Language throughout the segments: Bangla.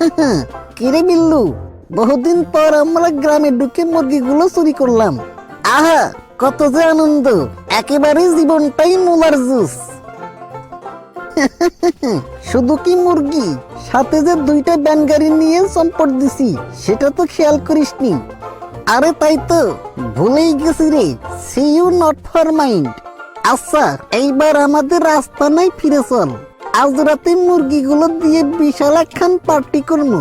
কিরে বিল্লু, বহুদিন পর আমরা গ্রামে ঢুকে মুরগিগুলো চুরি করলাম। আহা, কত যে আনন্দ, একেবারে জীবনটাই মোলার জুস। শুধু কি মুরগি, সাথে যে দুইটা ব্যান গাড়ি নিয়ে সম্পদ দিছি, সেটা তো খেয়াল করিসনি। আরে তাই তো, ভুলেই গেছি রে see you not for mind আচ্ছা এইবার আমাদের রাস্তা নাই, ফিরে চল। আজ রাতে মুরগিগুলো দিয়ে বিশাল একখান পার্টি করব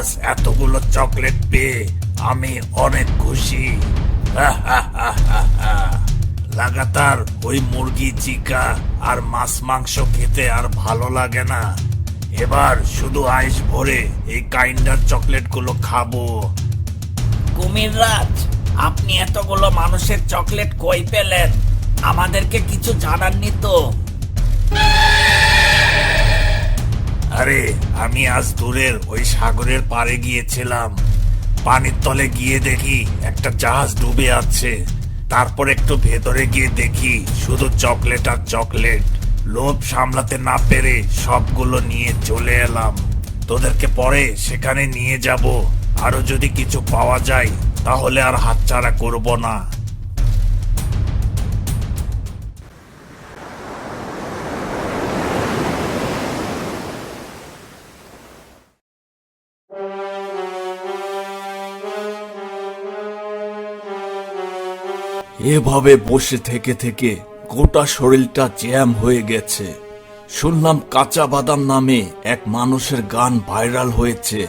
আজ এতগুলো চকলেট পেয়ে আমি অনেক খুশি। লাগাতার ওই মুরগি চিকা আর মাছ, মাংস খেতে আর ভালো লাগে না। এবার শুধু আইস ভরে এই কাইন্ডার চকলেটগুলো খাব। কুমির রাজ, আপনি এতগুলো মানুষের চকলেট কই পেলেন? আমাদেরকে কিছু জানাননি তো। আরে, আমি আজ দূরের ওই সাগরের পাড়ে গিয়েছিলাম। পানির তলে গিয়ে দেখি একটা জাহাজ ডুবে আছে। তারপর একটু ভেতরে গিয়ে দেখি শুধু চকলেট আর চকলেট। লোভ সামলাতে না পেরে সবগুলো নিয়ে চলে এলাম। তোদেরকে পরে সেখানে নিয়ে যাব। আরও যদি কিছু পাওয়া যায়, তাহলে আর হাতছাড়া করব না। এভাবে বসে থেকে থেকে গোটা শরীরটা জ্যাম হয়ে গেছে। শুনলাম কাঁচা বাদাম নামে এক মানুষের গান ভাইরাল হয়েছে।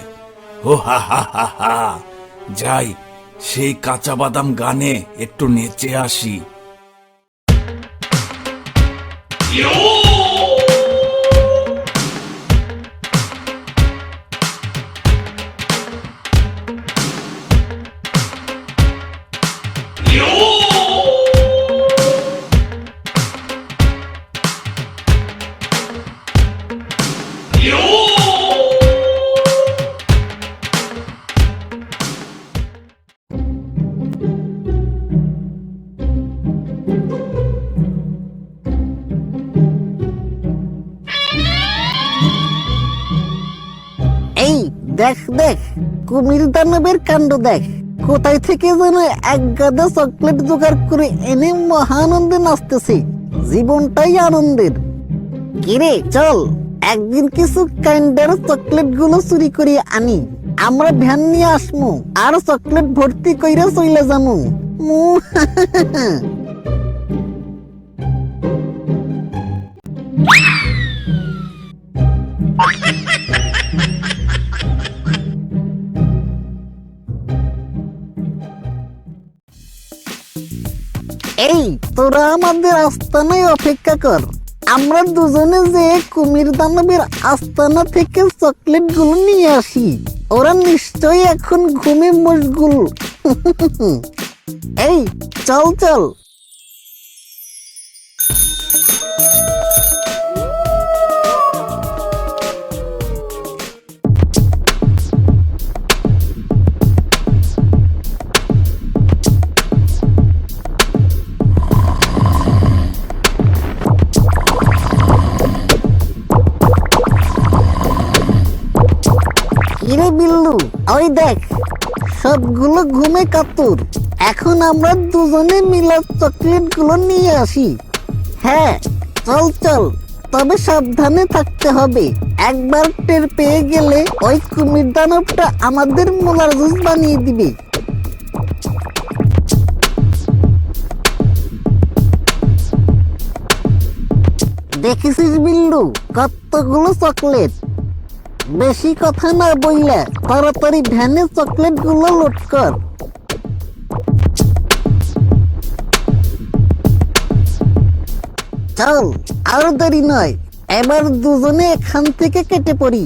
ও হা হা হা হা। যাই, সেই কাঁচা বাদাম গানে একটু নেচে আসি। দেখ দেখ কুমির দানবের কাণ্ড দেখ কোথায় থেকে যেন এক গাদা চকলেট জোগাড় করে এনে মহানন্দে নাচতেছে। জীবনটাই আনন্দের। কিরে, চল, একদিন কিছু কাইন্ডার চকলেটগুলো চুরি করে আনি। আমরা ভ্যান নিয়ে আসমু, আর চকলেট ভর্তি কইরা চইলে যামু। এই, তোরা আমাদের আস্তানায় অপেক্ষা কর। আমরা দুজনে যে কুমির দানবের আস্তানা থেকে চকলেটগুলো নিয়ে আসি। ওরা নিশ্চয়ই এখন ঘুমে মশগুল। এই, চল চল। কিরে বিল্লু, ওই দেখ, সবগুলো ঘুমে কাতুর। এখন আমরা দুজনে মিলে চকলেটগুলো নিয়ে আসি। হ্যাঁ চল চল, তবে সাবধানে থাকতে হবে। একবার টের পেয়ে গেলে ওই কুমির দানবটা আমাদের মোলার জুস বানিয়ে দিবে। দেখেছিস বিল্লু, কতগুলো চকলেট? বেশি কথা না বললে তাড়াতাড়ি ভ্যানে চকলেটগুলো লোড কর। চল, আরও দেরি নয়, এবার দুজনে এখান থেকে কেটে পড়ি।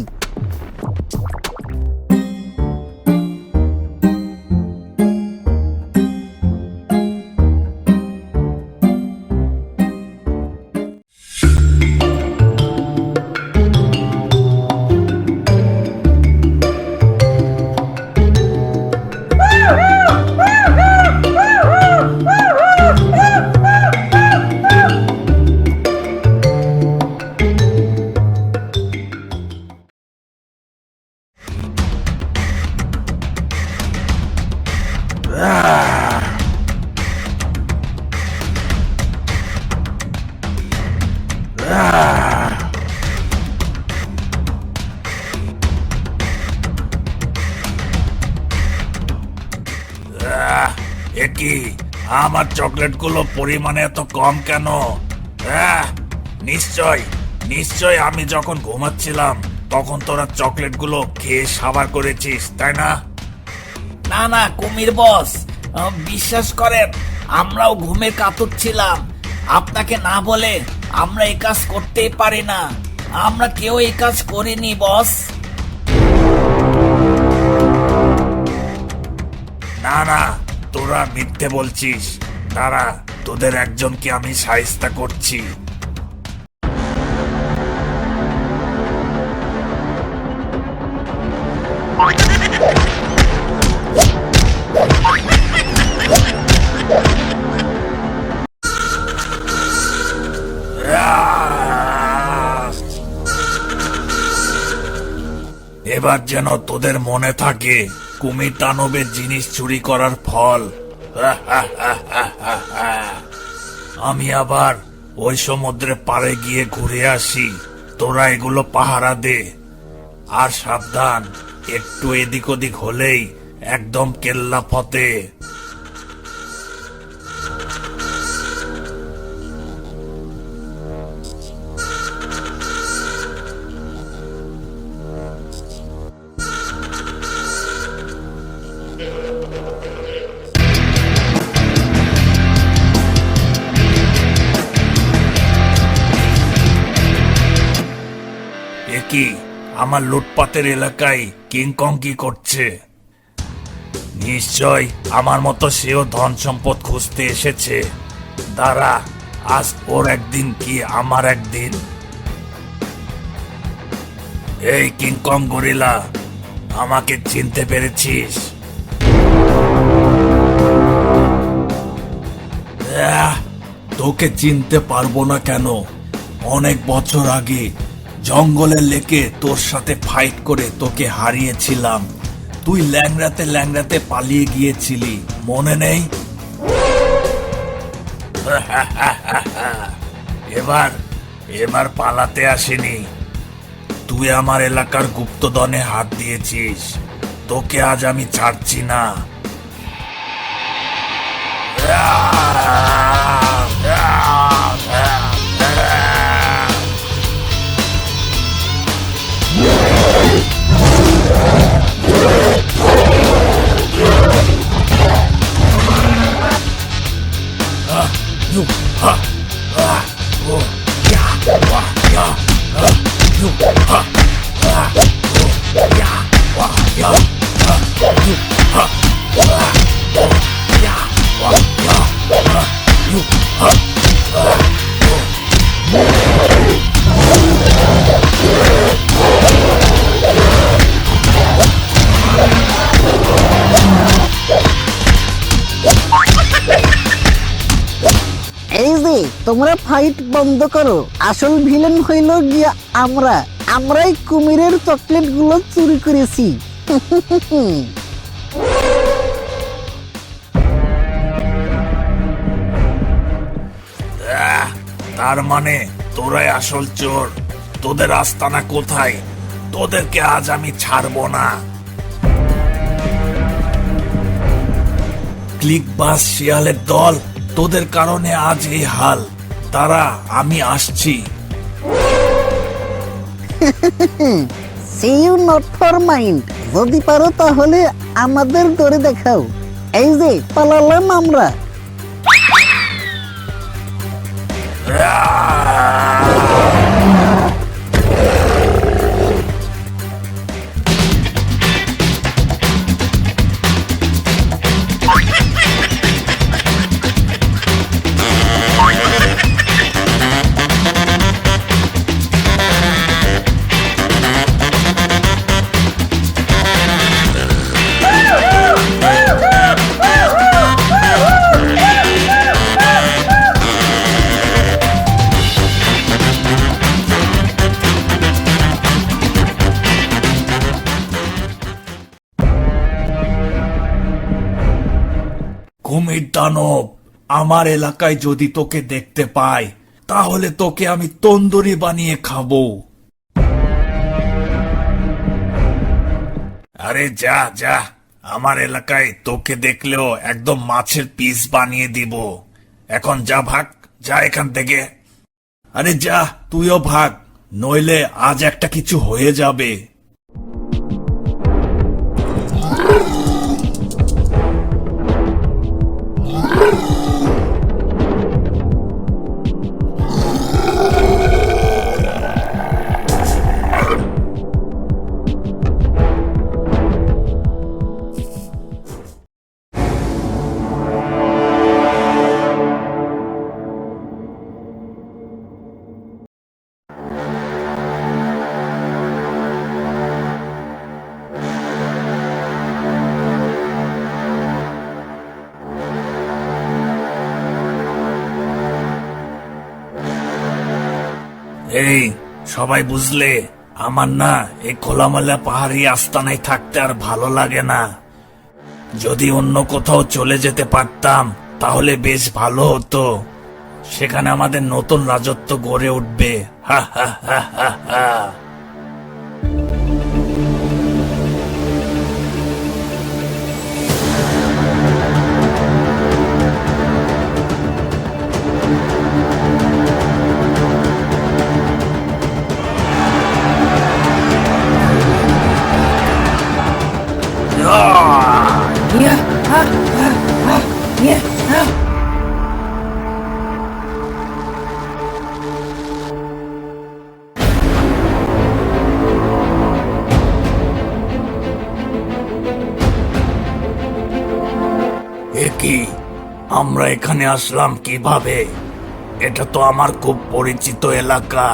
আমার চকলেটগুলো পরিমাণে এত কম কেন? আহ, নিশ্চয় নিশ্চয় আমি যখন ঘুমাচ্ছিলাম তখন তোরা চকলেটগুলো খেয়ে সাবার করেছিস তাই না? না না কুমির বস বিশ্বাস করেন আমরাও ঘুমে কাতর ছিলাম। আপনাকে না বলে আমরা এই কাজ করতেই পারি না। আমরা কেউ এই কাজ করিনি বস। না না তোরা মিথ্যে বলছিস। দাঁড়া তোদের একজনকে আমি সাহিস্তা করছি। এবার যেন তোদের মনে থাকে কুমির দানবের জিনিস চুরি করার ফল। আমি আবার ওই সমুদ্রে পারে গিয়ে ঘুরে আসি। তোরা এগুলো পাহারা দে। আর সাবধান, একটু এদিক ওদিক হলেই একদম কেল্লা ফতে এ কি, আমার লুটপাতের এলাকায় কিংকং কি করছে? নিশ্চয় আমার মতো সেও ধন সম্পদ খুঁজতে এসেছে। দাঁড়া, আজ ওর একদিন কি আমার একদিন? এই কিংকং গরিলা, আমাকে চিনতে পেরেছিস? তোকে চিনতে পারব না কেন? অনেক বছর আগে জঙ্গলের লেকে তোর সাথে ফাইট করে তোকে হারিয়েছিলাম। তুই ল্যাংড়াতে ল্যাংড়াতে পালিয়ে গিয়েছিলি, মনে নেই? এবার এবার পালাতে আসেনি। তুই আমার এলাকার গুপ্তধনে হাত দিয়েছিস। তোকে আজ আমি ছাড়ছি না। ফাইট বন্ধ করো। আসল ভিলেন হইল গিয়া আমরা। আমরাই কুমিরের চকলেটগুলো চুরি করেছি। তার মানে তোরাই আসল চোর। তোদের আস্তানা কোথায়? তোদেরকে আজ আমি ছাড়বো না। ক্লিক বাস শিয়ালের দল, তোদের কারণে আজ এই হাল। তারা আমি আসছি। See you not for mind যদি পারো তাহলে আমাদের করে দেখাও। এই যে পালালাম আমরা। দানব আমার এলাকায় যদি তোকে দেখতে পাই, তাহলে তোকে আমি তন্দুরি বানিয়ে খাব। আরে যা যা, আমার এলাকায় তোকে দেখলেও একদম মাছের পিস বানিয়ে দিব। এখন যা ভাগ, যা এখান থেকে। আরে যা, তুইও ভাগ, নইলে আজ একটা কিছু হয়ে যাবে। এই, সবাই বুঝলে? আমার না এই খোলামেলা পাহাড়ি আস্তানায় থাকতে আর ভালো লাগে না। যদি অন্য কোথাও চলে যেতে পারতাম, তাহলে বেশ ভালো হতো। সেখানে আমাদের নতুন রাজত্ব গড়ে উঠবে। হা হা হা হা হা। কি? আমরা এখানে আসলাম কীভাবে? এটা তো আমার খুব পরিচিত এলাকা।